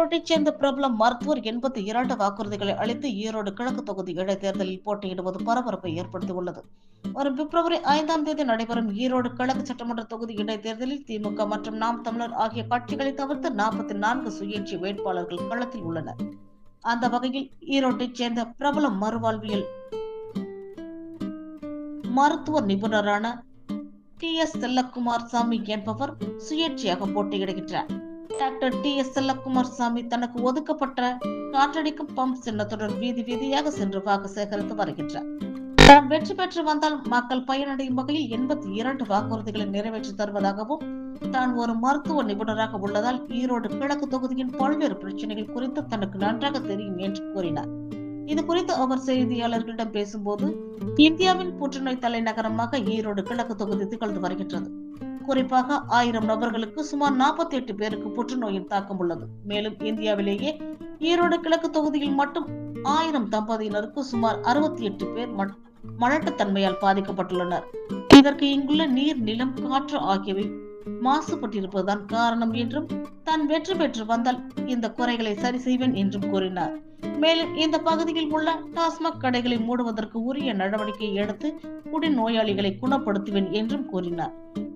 ஈரோட்டைச் சேர்ந்த பிரபல மருத்துவர் எண்பத்தி இரண்டு வாக்குறுதிகளை அளித்து ஈரோடு கிழக்கு தொகுதி இடைத்தேர்தலில் போட்டியிடுவது பரபரப்பை ஏற்படுத்தியுள்ளது. வரும் பிப்ரவரி ஐந்தாம் தேதி நடைபெறும் ஈரோடு கிழக்கு சட்டமன்ற தொகுதி இடைத்தேர்தலில் திமுக மற்றும் நாம் தமிழர் ஆகிய கட்சிகளை தவிர்த்து நாற்பத்தி நான்கு சுயேட்சை வேட்பாளர்கள் களத்தில் உள்ளனர். அந்த வகையில் ஈரோட்டைச் சேர்ந்த பிரபல மறுவாழ்வியல் மருத்துவ நிபுணரான டி எஸ் செல்லக்குமார் சாமி என்பவர் சுயேட்சையாக போட்டியிடுகின்றார். டாக்டர் டி எஸ் செல்லக்குமார்சாமி தனக்கு ஒதுக்கப்பட்ட காற்றடிக்கும் பம்ப் சின்னத்துடன் வீதி வீதியாக சென்று வாக்கு சேகரித்து வருகின்றார். தான் வெற்றி பெற்று வந்தால் மக்கள் பயனடையும் வகையில் எண்பத்தி இரண்டு வாக்குறுதிகளை நிறைவேற்றி தருவதாகவும் தான் ஒரு மருத்துவ நிபுணராக உள்ளதால் ஈரோடு கிழக்கு தொகுதியின் பல்வேறு பிரச்சனைகள் குறித்து தனக்கு நன்றாக தெரியும் என்று கூறினார். இது குறித்து அவர் செய்தியாளர்களிடம் பேசும்போது இந்தியாவின் புற்றுநோய் தலைநகரமாக ஈரோடு கிழக்கு தொகுதி திகழ்ந்து வருகின்றது. குறிப்பாக ஆயிரம் நபர்களுக்கு சுமார் நாற்பத்தி எட்டு பேருக்கு புற்றுநோயின் தாக்கம் உள்ளது. மேலும் இந்தியாவிலேயே ஈரோடு கிழக்கு தொகுதியில் மட்டும் ஆயிரம் தம்பதியினருக்கு சுமார் அறுபத்தி எட்டு பேர் மலட்டுத்தன்மையால் பாதிக்கப்பட்டுள்ளனர். இதற்கு இங்குள்ள நீர் நிலம் காற்று ஆகியவை மாசுபட்டிருப்பதுதான் காரணம் என்றும் தான் வெற்றி பெற்று வந்தால் இந்த குறைகளை சரி செய்வேன் என்றும் கூறினார். மேலும் இந்த பகுதியில் உள்ள டாஸ்மாக் கடைகளை மூடுவதற்கு உரிய நடவடிக்கை எடுத்து குடிநோயாளிகளை குணப்படுத்துவேன் என்றும் கூறினார்.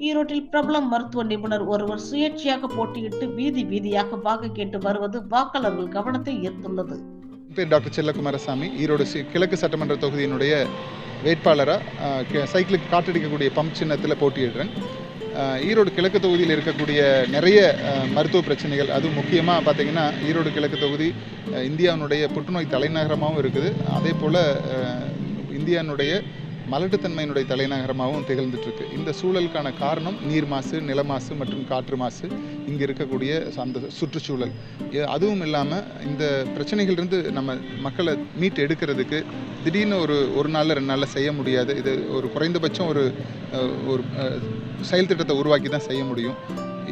ஈரோட்டில் பிரபல மருத்துவ நிபுணர் ஒருவர் சுயேட்சையாக போட்டியிட்டு வீதி வீதியாக வாக்கு கேட்டு வருவது வாக்காளர்கள் கவனத்தை ஈர்த்துள்ளது. பேர் டாக்டர் செல்லகுமாரசாமி. ஈரோடு கிழக்கு சட்டமன்ற தொகுதியினுடைய வேட்பாளராக சைக்கிளுக்கு காற்றடிக்கக்கூடிய பம்ப் சின்னத்தில் போட்டியிடுறேன். ஈரோடு கிழக்கு தொகுதியில் இருக்கக்கூடிய நிறைய மருத்துவ பிரச்சனைகள் அதுவும் முக்கியமாக பார்த்தீங்கன்னா ஈரோடு கிழக்கு தொகுதி இந்தியாவினுடைய புற்றுநோய் தலைநகரமாகவும் இருக்குது. அதே போல் இந்தியாவினுடைய மலட்டுத்தன்மையினுடைய தலைநகரமாகவும் திகழ்ந்துட்டுருக்கு. இந்த சூழலுக்கான காரணம் நீர் மாசு நில மாசு மற்றும் காற்று மாசு இங்கே இருக்கக்கூடிய அந்த சுற்றுச்சூழல். அதுவும் இல்லாமல் இந்த பிரச்சனைகள்லேருந்து நம்ம மக்களை மீட்டு எடுக்கிறதுக்கு திடீர்னு ஒரு ஒரு நாளில் ரெண்டு நாளில் செய்ய முடியாது. இது ஒரு குறைந்தபட்சம் ஒரு ஒரு செயல் திட்டத்தை உருவாக்கி தான் செய்ய முடியும்.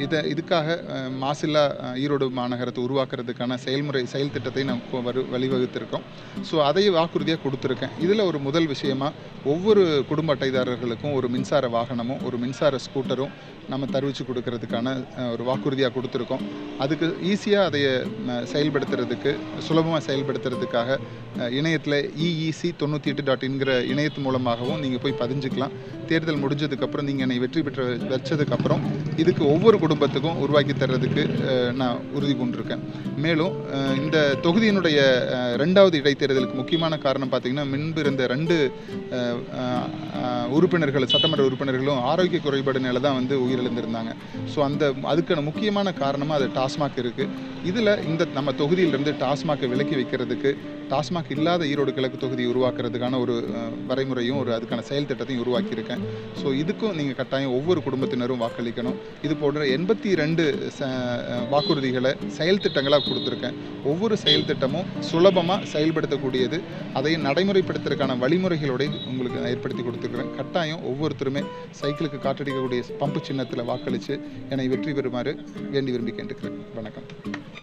இதை இதுக்காக மாசில்லா ஈரோடு மாநகரத்தை உருவாக்குறதுக்கான செயல்முறை செயல் திட்டத்தை நாம் வரு வழிவகுத்திருக்கோம். ஸோ அதை வாக்குறுதியாக கொடுத்துருக்கேன். இதில் ஒரு முதல் விஷயமா ஒவ்வொரு குடும்ப அட்டைதாரர்களுக்கும் ஒரு மின்சார வாகனமும் ஒரு மின்சார ஸ்கூட்டரும் நம்ம தருவிச்சு கொடுக்கறதுக்கான ஒரு வாக்குறுதியாக கொடுத்துருக்கோம். அதுக்கு ஈஸியாக அதை செயல்படுத்துறதுக்கு சுலபமாக செயல்படுத்துறதுக்காக இணையத்தில் இஇசி தொண்ணூற்றி எட்டு டாட் இன்கிற இணையத்து மூலமாகவும் நீங்கள் போய் பதிஞ்சுக்கலாம். தேர்தல் முடிஞ்சதுக்கப்புறம் நீங்கள் என்னை வெற்றி பெற்ற வச்சதுக்கப்புறம் இதுக்கு ஒவ்வொரு குடும்பத்துக்கும் உருவாக்கி தர்றதுக்கு நான் உறுதி கொண்டிருக்கேன். மேலும் இந்த தொகுதியினுடைய ரெண்டாவது இடைத்தேர்தலுக்கு முக்கியமான காரணம் பார்த்தீங்கன்னா முன்பு இருந்த ரெண்டு உறுப்பினர்கள் சட்டமன்ற உறுப்பினர்களும் ஆரோக்கிய குறைபாடுனால தான் வந்து உயிரிழந்திருந்தாங்க. ஸோ அந்த அதுக்கான முக்கியமான காரணமாக அது டாஸ்மாக் இருக்குது இதில் இந்த நம்ம தொகுதியிலிருந்து டாஸ்மாக்கை விலக்கி வைக்கிறதுக்கு டாஸ்மாக் இல்லாத ஈரோடு கிழக்கு தொகுதி உருவாக்குறதுக்கான ஒரு வரைமுறையும் ஒரு அதுக்கான செயல் திட்டத்தையும் உருவாக்கியிருக்கேன். ஸோ இதுக்கும் நீங்கள் கட்டாயம் ஒவ்வொரு குடும்பத்தினரும் வாக்களிக்கணும். இது போன்ற எண்பத்தி ரெண்டு வாக்குறுதிகளை செயல் திட்டங்களாக கொடுத்துருக்கேன். ஒவ்வொரு செயல் திட்டமும் சுலபமாக செயல்படுத்தக்கூடியது. அதை நடைமுறைப்படுத்துறதுக்கான வழிமுறைகளோட உங்களுக்கு நான் ஏற்படுத்தி கொடுத்துருக்குறேன். கட்டாயம் ஒவ்வொருத்தருமே சைக்கிளுக்கு காற்றடிக்கக்கூடிய பம்பு சின்னத்தில் வாக்களித்து என்னை வெற்றி பெறுமாறு வேண்டி விரும்பி கேட்டுக்கிறேன். வணக்கம்.